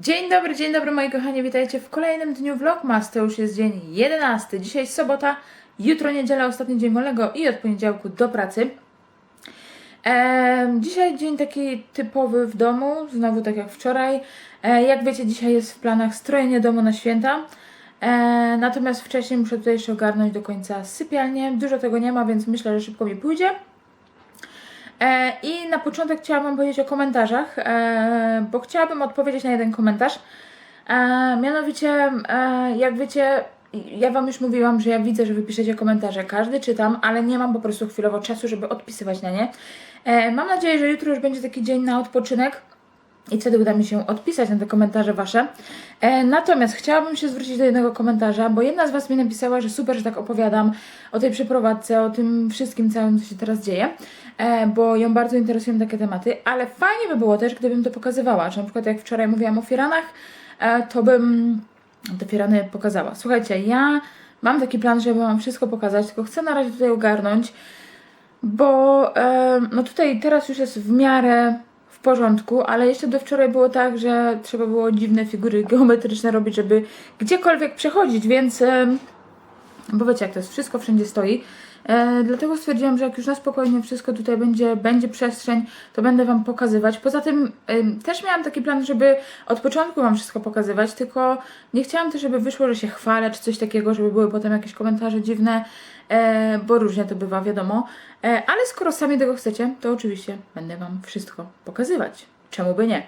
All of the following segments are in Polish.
Dzień dobry, dzień dobry moi kochani, witajcie w kolejnym dniu Vlogmas. To już jest dzień 11. Dzisiaj sobota, jutro niedziela, ostatni dzień wolnego i od poniedziałku do pracy. Dzisiaj dzień taki typowy w domu, znowu tak jak wczoraj. E, jak wiecie, dzisiaj jest w planach strojenie domu na święta. E, natomiast wcześniej muszę tutaj jeszcze ogarnąć do końca sypialnię. Dużo tego nie ma, więc myślę, że szybko mi pójdzie. E, I na początek chciałabym powiedzieć o komentarzach, e, bo chciałabym odpowiedzieć na jeden komentarz. E, mianowicie, jak wiecie, ja Wam już mówiłam, że ja widzę, że Wy piszecie komentarze, każdy czytam, ale nie mam po prostu chwilowo czasu, żeby odpisywać na nie. Mam nadzieję, że jutro już będzie taki dzień na odpoczynek. I wtedy uda mi się odpisać na te komentarze Wasze. E, natomiast chciałabym się zwrócić do jednego komentarza, bo jedna z Was mi napisała, że super, że tak opowiadam o tej przeprowadzce, o tym wszystkim całym, co się teraz dzieje, e, bo ją bardzo interesują takie tematy, ale fajnie by było też, gdybym to pokazywała, że na przykład jak wczoraj mówiłam o firanach, e, to bym te firany pokazała. Słuchajcie, ja mam taki plan, żeby Wam wszystko pokazać, tylko chcę na razie tutaj ogarnąć, bo e, no tutaj teraz już jest w miarę porządku, ale jeszcze do wczoraj było tak, że trzeba było dziwne figury geometryczne robić, żeby gdziekolwiek przechodzić, więc bo wiecie jak to jest, wszystko wszędzie stoi. E, dlatego stwierdziłam, że jak już na spokojnie wszystko tutaj będzie, będzie przestrzeń, to będę Wam pokazywać. Poza tym em, też miałam taki plan, żeby od początku Wam wszystko pokazywać, tylko nie chciałam też, żeby wyszło, że się chwalę, czy coś takiego, żeby były potem jakieś komentarze dziwne, e, bo różnie to bywa, wiadomo. E, ale skoro sami tego chcecie, to oczywiście będę Wam wszystko pokazywać. Czemu by nie?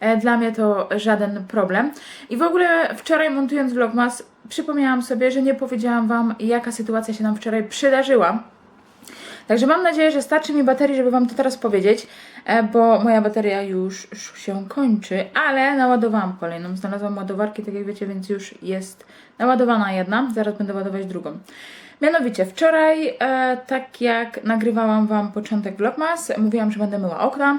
E, Dla mnie to żaden problem. I w ogóle wczoraj montując vlogmas przypomniałam sobie, że nie powiedziałam Wam, jaka sytuacja się nam wczoraj przydarzyła. Także mam nadzieję, że starczy mi baterii, żeby Wam to teraz powiedzieć, e, bo moja bateria już się kończy, ale naładowałam kolejną. Znalazłam ładowarki, tak jak wiecie, więc już jest naładowana jedna. Zaraz będę ładować drugą. Mianowicie, wczoraj, e, tak jak nagrywałam Wam początek vlogmas, mówiłam, że będę myła okna.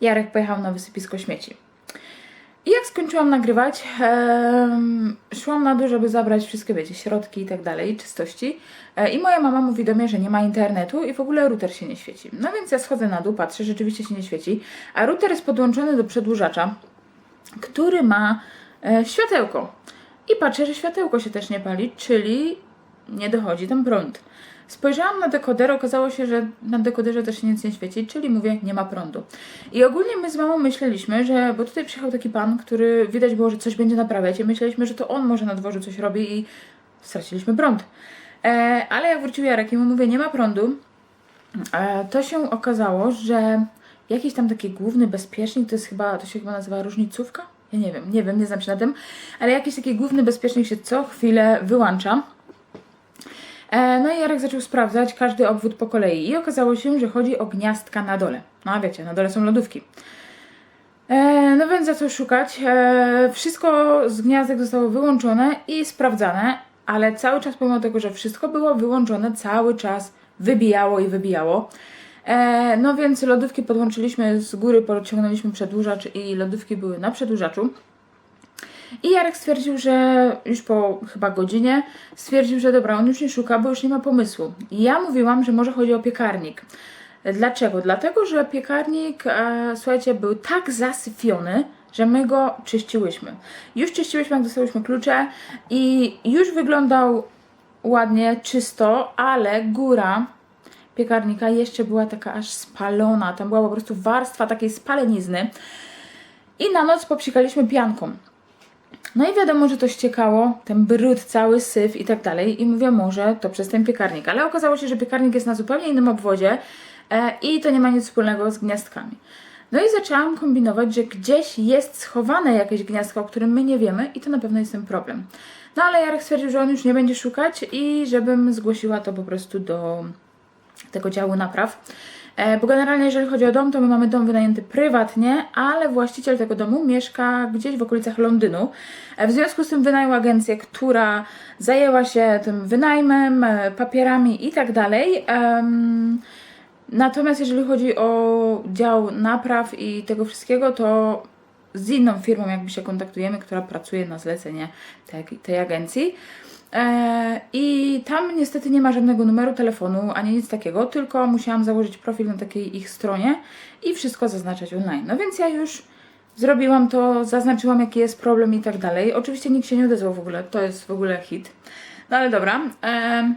Jarek pojechał na wysypisko śmieci. I jak skończyłam nagrywać, szłam na dół, żeby zabrać wszystkie, wiecie, środki i tak dalej, czystości. E, I moja mama mówi do mnie, że nie ma internetu i w ogóle router się nie świeci. No więc ja schodzę na dół, patrzę, rzeczywiście się nie świeci, a router jest podłączony do przedłużacza, który ma e, światełko. I patrzę, że światełko się też nie pali, czyli nie dochodzi tam prąd. Spojrzałam na dekoder, okazało się, że na dekoderze też się nic nie świeci, czyli mówię, nie ma prądu. I ogólnie my z mamą myśleliśmy, że, bo tutaj przyjechał taki pan, który widać było, że coś będzie naprawiać i myśleliśmy, że to on może na dworzu coś robi i straciliśmy prąd. E, ale jak wrócił Jarek i mu mówię, nie ma prądu, e, to się okazało, że jakiś tam taki główny bezpiecznik, to jest chyba, to się chyba nazywa różnicówka? Ja nie wiem, nie wiem, nie znam się na tym, ale jakiś taki główny bezpiecznik się co chwilę wyłącza. E, No i Jarek zaczął sprawdzać każdy obwód po kolei i okazało się, że chodzi o gniazdka na dole. No a wiecie, na dole są lodówki. E, no więc zaczął szukać. E, wszystko z gniazdek zostało wyłączone i sprawdzane, ale cały czas pomimo tego, że wszystko było wyłączone, cały czas wybijało i wybijało. No więc lodówki podłączyliśmy z góry, podciągnęliśmy przedłużacz i lodówki były na przedłużaczu. I Jarek stwierdził, że już po chyba godzinie stwierdził, że dobra, on już nie szuka, bo już nie ma pomysłu. I ja mówiłam, że może chodzi o piekarnik. Dlaczego? Dlatego, że piekarnik, e, słuchajcie, był tak zasyfiony, że my go czyściłyśmy. Już czyściłyśmy, jak dostałyśmy klucze i już wyglądał ładnie, czysto, ale góra piekarnika jeszcze była taka aż spalona. Tam była po prostu warstwa takiej spalenizny. I na noc popsikaliśmy pianką. No i wiadomo, że to ściekało, ten brud, cały syf i tak dalej. I mówię, może to przez ten piekarnik. Ale okazało się, że piekarnik jest na zupełnie innym obwodzie e, i to nie ma nic wspólnego z gniazdkami. No i zaczęłam kombinować, że gdzieś jest schowane jakieś gniazdko, o którym my nie wiemy i to na pewno jest ten problem. No ale Jarek stwierdził, że on już nie będzie szukać i żebym zgłosiła to po prostu do tego działu napraw. E, Bo generalnie, jeżeli chodzi o dom, to my mamy dom wynajęty prywatnie, ale właściciel tego domu mieszka gdzieś w okolicach Londynu. E, W związku z tym wynajął agencję, która zajęła się tym wynajmem, e, papierami i tak dalej. Natomiast jeżeli chodzi o dział napraw i tego wszystkiego, to z inną firmą jakby się kontaktujemy, która pracuje na zlecenie tej, tej agencji. E, I tam niestety nie ma żadnego numeru telefonu ani nic takiego, tylko musiałam założyć profil na takiej ich stronie i wszystko zaznaczać online. No więc ja już Zrobiłam to, zaznaczyłam jaki jest problem i tak dalej. Oczywiście nikt się nie odezwał w ogóle, to jest w ogóle hit. No ale dobra. em,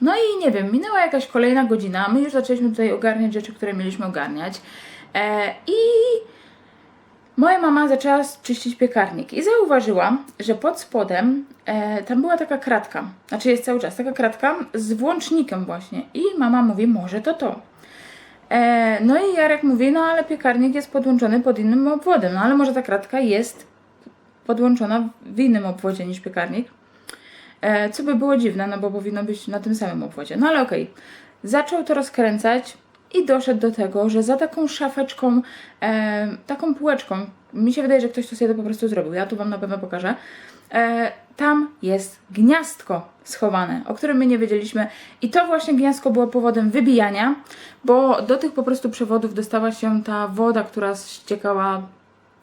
no i nie wiem, minęła jakaś kolejna godzina. My już zaczęliśmy tutaj ogarniać rzeczy, które mieliśmy ogarniać. E, I moja mama zaczęła czyścić piekarnik i zauważyła, że pod spodem e, tam była taka kratka. Znaczy jest cały czas taka kratka z włącznikiem właśnie. I mama mówi, może to to. E, no i Jarek mówi, no ale piekarnik jest podłączony pod innym obwodem. No ale może ta kratka jest podłączona w innym obwodzie niż piekarnik. E, co by było dziwne, no bo powinno być na tym samym obwodzie. No ale okej. Zaczął to rozkręcać i doszedł do tego, że za taką szafeczką, e, taką półeczką, mi się wydaje, że ktoś to sobie to po prostu zrobił. Ja tu Wam na pewno pokażę. E, tam jest gniazdko schowane, o którym my nie wiedzieliśmy. I to właśnie gniazdko było powodem wybijania, bo do tych po prostu przewodów dostała się ta woda, która ściekała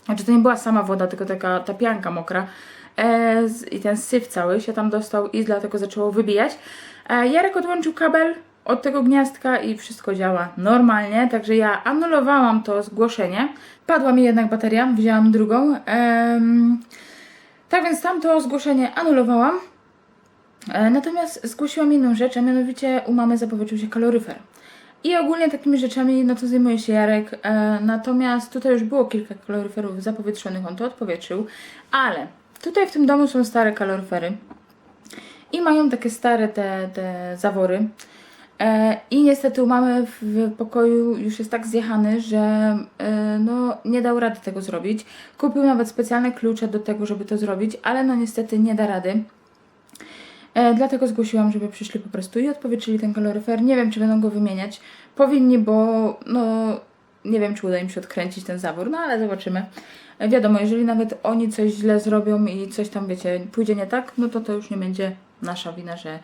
znaczy to nie była sama woda, tylko taka ta pianka mokra e, i ten syf cały się tam dostał i dlatego zaczęło wybijać. E, Jarek odłączył kabel od tego gniazdka i wszystko działa normalnie, także ja anulowałam to zgłoszenie. Padła mi jednak bateria, wzięłam drugą. Em, tak więc tamto zgłoszenie anulowałam. E, Natomiast zgłosiłam inną rzecz, a mianowicie u mamy zapowietrzył się kaloryfer. I ogólnie takimi rzeczami, no to zajmuje się Jarek. E, natomiast tutaj już było kilka kaloryferów zapowietrzonych, on to odpowietrzył. Ale tutaj w tym domu są stare kaloryfery. I mają takie stare te, te zawory. E, I niestety mamy w, pokoju już jest tak zjechany, że e, no, nie dał rady tego zrobić. Kupił nawet specjalne klucze do tego, żeby to zrobić, ale no niestety nie da rady. E, dlatego zgłosiłam, żeby przyszli po prostu i odpowietrzyli ten kaloryfer. Nie wiem, czy będą go wymieniać. Powinni, bo no nie wiem, czy uda im się odkręcić ten zawór, no ale zobaczymy. Wiadomo, jeżeli nawet oni coś źle zrobią i coś tam, wiecie, pójdzie nie tak, no to to już nie będzie nasza wina, że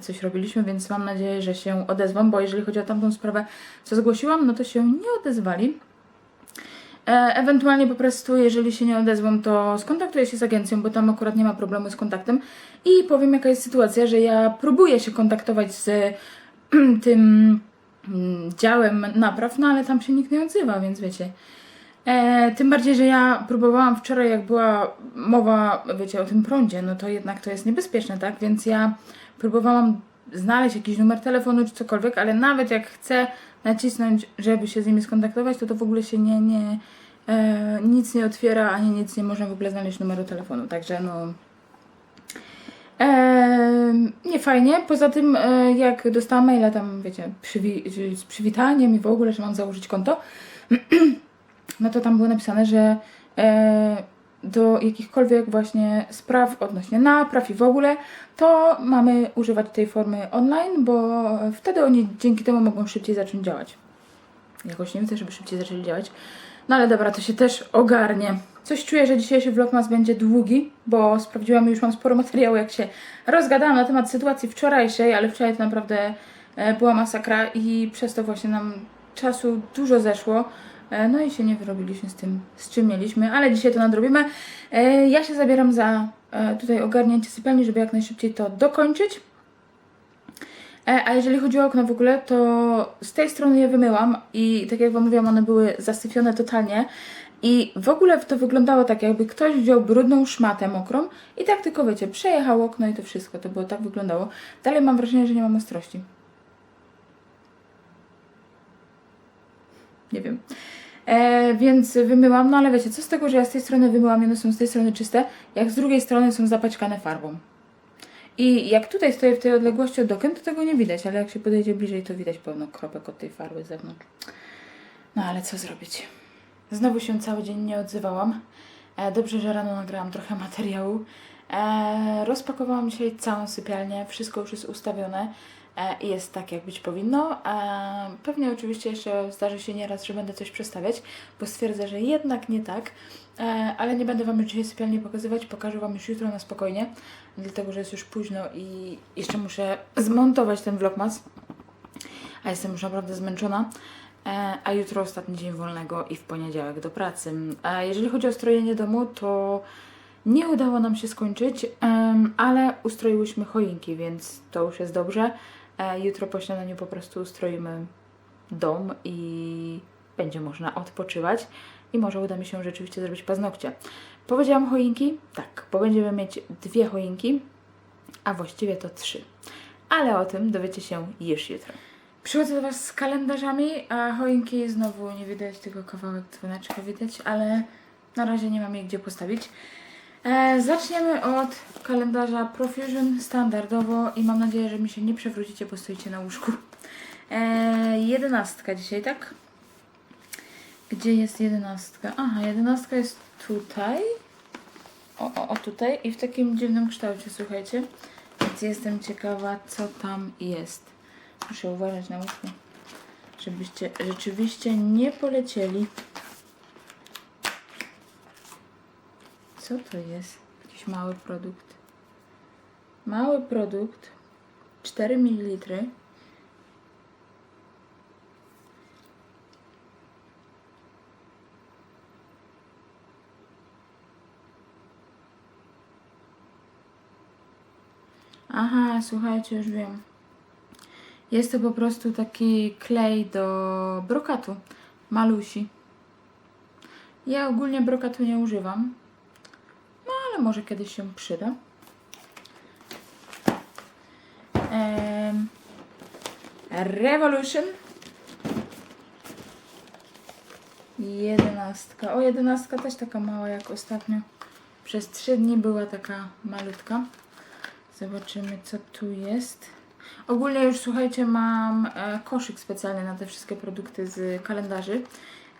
coś robiliśmy, więc mam nadzieję, że się odezwą, bo jeżeli chodzi o tamtą sprawę, co zgłosiłam, no to się nie odezwali. E, Ewentualnie po prostu, jeżeli się nie odezwą, to skontaktuję się z agencją, bo tam akurat nie ma problemu z kontaktem i powiem, jaka jest sytuacja, że ja próbuję się kontaktować z tym mm, działem napraw, no ale tam się nikt nie odzywa, więc wiecie. E, tym bardziej, że ja próbowałam wczoraj, jak była mowa, wiecie, o tym prądzie, no to jednak to jest niebezpieczne, tak? Więc ja próbowałam znaleźć jakiś numer telefonu czy cokolwiek, ale nawet jak chcę nacisnąć, żeby się z nimi skontaktować, to to w ogóle się nie, nie e, nic nie otwiera, ani nic nie można w ogóle znaleźć numeru telefonu, także no... E, nie fajnie. Poza tym, e, jak dostałam maila tam, wiecie, przywi- z przywitaniem i w ogóle, że mam założyć konto, no to tam było napisane, że e, do jakichkolwiek właśnie spraw odnośnie napraw i w ogóle, to mamy używać tej formy online, bo wtedy oni dzięki temu mogą szybciej zacząć działać. Jakoś nie widzę, żeby szybciej zaczęli działać. No ale dobra, to się też ogarnie. Coś czuję, że dzisiejszy vlogmas będzie długi, bo sprawdziłam, już mam sporo materiału, jak się rozgadałam na temat sytuacji wczorajszej, ale wczoraj to naprawdę e, była masakra i przez to właśnie nam czasu dużo zeszło. E, No i się nie wyrobiliśmy z tym, z czym mieliśmy, ale dzisiaj to nadrobimy. E, Ja się zabieram za e, tutaj ogarnięcie sypialni, żeby jak najszybciej to dokończyć. A jeżeli chodzi o okno w ogóle, to z tej strony je wymyłam i tak jak Wam mówiłam, one były zasyfione totalnie. I w ogóle to wyglądało tak, jakby ktoś wziął brudną szmatę mokrą i tak tylko, wiecie, przejechał okno i to wszystko. To było tak wyglądało. Dalej mam wrażenie, że nie mam ostrości. Nie wiem. E, więc wymyłam, no ale wiecie, co z tego, że ja z tej strony wymyłam, one są z tej strony czyste, jak z drugiej strony są zapaćkane farbą. I jak tutaj stoję w tej odległości od okien, to tego nie widać, ale jak się podejdzie bliżej, to widać pełno kropek od tej farby z zewnątrz. No ale co zrobić? Znowu się cały dzień nie odzywałam. E, dobrze, że rano nagrałam trochę materiału. E, rozpakowałam dzisiaj całą sypialnię, wszystko już jest ustawione i jest tak, jak być powinno. E, pewnie oczywiście jeszcze zdarzy się nieraz, że będę coś przestawiać, bo stwierdzę, że jednak nie tak. E, ale nie będę Wam już dzisiaj sypialni pokazywać, pokażę Wam już jutro na spokojnie, dlatego że jest już późno i jeszcze muszę zmontować ten vlogmas, a jestem już naprawdę zmęczona. E, A jutro ostatni dzień wolnego i w poniedziałek do pracy. A jeżeli chodzi o strojenie domu, to nie udało nam się skończyć, ale ustroiłyśmy choinki, więc to już jest dobrze. E, Jutro po śniadaniu po prostu ustroimy dom i będzie można odpoczywać i może uda mi się rzeczywiście zrobić paznokcie. Powiedziałam choinki? Tak, bo będziemy mieć dwie choinki, a właściwie to trzy. Ale o tym dowiecie się już jutro. Przychodzę do Was z kalendarzami, a choinki znowu nie widać, tylko kawałek dzwoneczka widać, ale na razie nie mam jej gdzie postawić. E, zaczniemy od kalendarza Profusion standardowo i mam nadzieję, że mi się nie przewrócicie, bo stoicie na łóżku. E, jedenastka dzisiaj, tak? Gdzie jest jedenastka? Aha, jedenastka jest tutaj. O, o, o tutaj i w takim dziwnym kształcie, słuchajcie. Więc jestem ciekawa, co tam jest. Muszę uważać na łóżku, żebyście rzeczywiście nie polecieli. Co to jest? Jakiś mały produkt. Mały produkt. 4 ml. Aha, słuchajcie, już wiem. Jest to po prostu taki klej do brokatu. Malusi. Ja ogólnie brokatu nie używam. Ale może kiedyś się przyda. Revolution. Jedenastka. O, jedenastka też taka mała jak ostatnio. Przez trzy dni była taka malutka. Zobaczymy, co tu jest. Ogólnie już słuchajcie, mam e, koszyk specjalny na te wszystkie produkty z kalendarzy,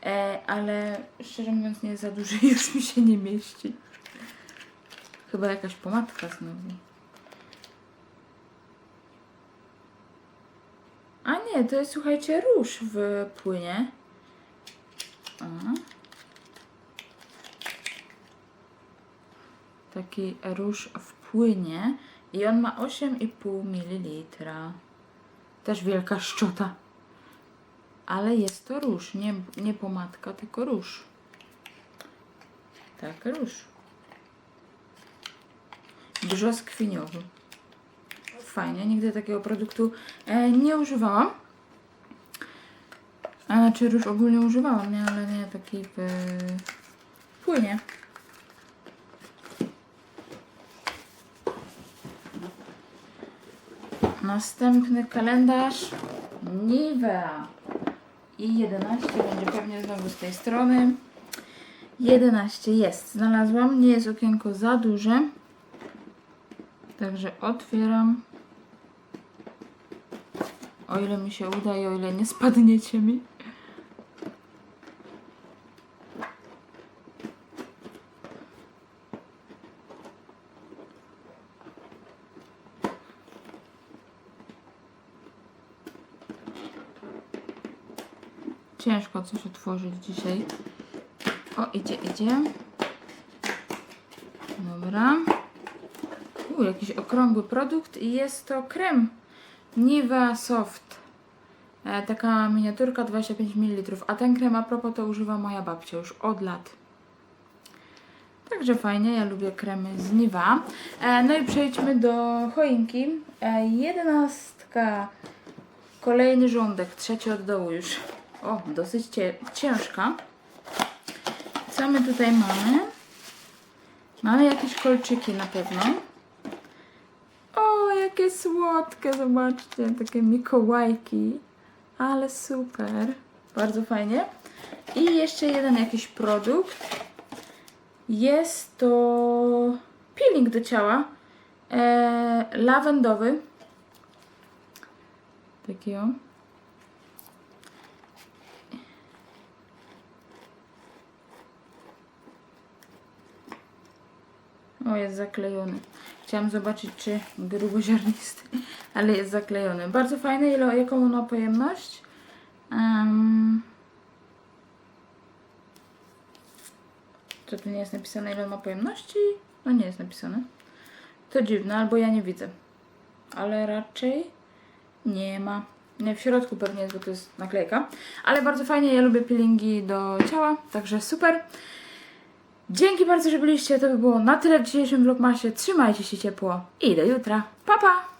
e, ale szczerze mówiąc nie za duży i już mi się nie mieści. Chyba jakaś pomadka znowu. A nie, to jest słuchajcie róż w płynie. Aha. Taki róż w płynie i on ma 8,5 ml. Też wielka szczota. Ale jest to róż, nie, nie pomadka, tylko róż. Tak, róż. Brzoskwiniowy. Fajnie, nigdy takiego produktu e, nie używałam. A, czy róż ogólnie używałam, nie, ale nie taki w płynie. Następny kalendarz Nivea. I 11 będzie pewnie znowu z tej strony. 11 jest. Znalazłam. Nie jest okienko za duże. Także otwieram. O ile mi się uda i o ile nie spadniecie mi. Ciężko coś otworzyć dzisiaj. O, idzie, idzie. Dobra. U, jakiś okrągły produkt i jest to krem Nivea Soft. E, taka miniaturka 25 ml. A ten krem a propos to używa moja babcia już od lat. Także fajnie, ja lubię kremy z Nivea. E, no i przejdźmy do choinki. E, jedenastka. Kolejny rządek, trzeci od dołu już. O, dosyć ciężka. Co my tutaj mamy? Mamy jakieś kolczyki na pewno. O, jakie słodkie, zobaczcie, takie mikołajki. Ale super. Bardzo fajnie. I jeszcze jeden jakiś produkt. Jest to peeling do ciała. E, lawendowy. Taki o. O, jest zaklejony. Chciałam zobaczyć, czy gruboziarnisty, ale jest zaklejony. Bardzo fajny. Ile, jaką ma pojemność? Um, co tu nie jest napisane, ile ma pojemności? No nie jest napisane. To dziwne, albo ja nie widzę. Ale raczej nie ma. Nie, w środku pewnie jest, bo to jest naklejka. Ale bardzo fajnie, ja lubię peelingi do ciała, także super. Dzięki bardzo, że byliście. To by było na tyle w dzisiejszym vlogmasie. Trzymajcie się ciepło i do jutra. Pa, pa!